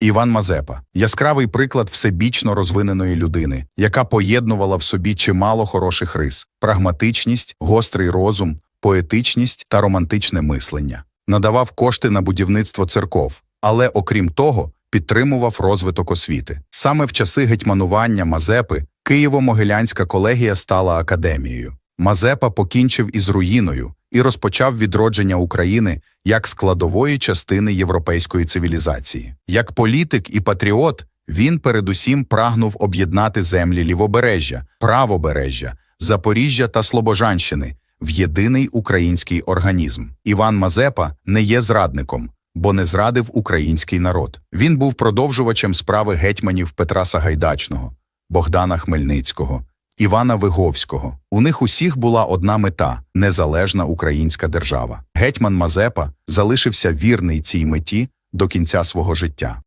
Іван Мазепа яскравий приклад всебічно розвиненої людини, яка поєднувала в собі чимало хороших рис: прагматичність, гострий розум, поетичність та романтичне мислення. Надавав кошти на будівництво церков, але, окрім того, підтримував розвиток освіти. Саме в часи гетьманування Мазепи Києво-Могилянська колегія стала академією. Мазепа покінчив із руїною і розпочав відродження України як складової частини європейської цивілізації. Як політик і патріот, він передусім прагнув об'єднати землі лівобережжя, правобережжя, Запоріжжя та Слобожанщини в єдиний український організм. Іван Мазепа не є зрадником, бо не зрадив український народ. Він був продовжувачем справи гетьманів Петра Сагайдачного, Богдана Хмельницького, Івана Виговського. У них усіх була одна мета незалежна українська держава. Гетьман Мазепа залишився вірний цій меті до кінця свого життя.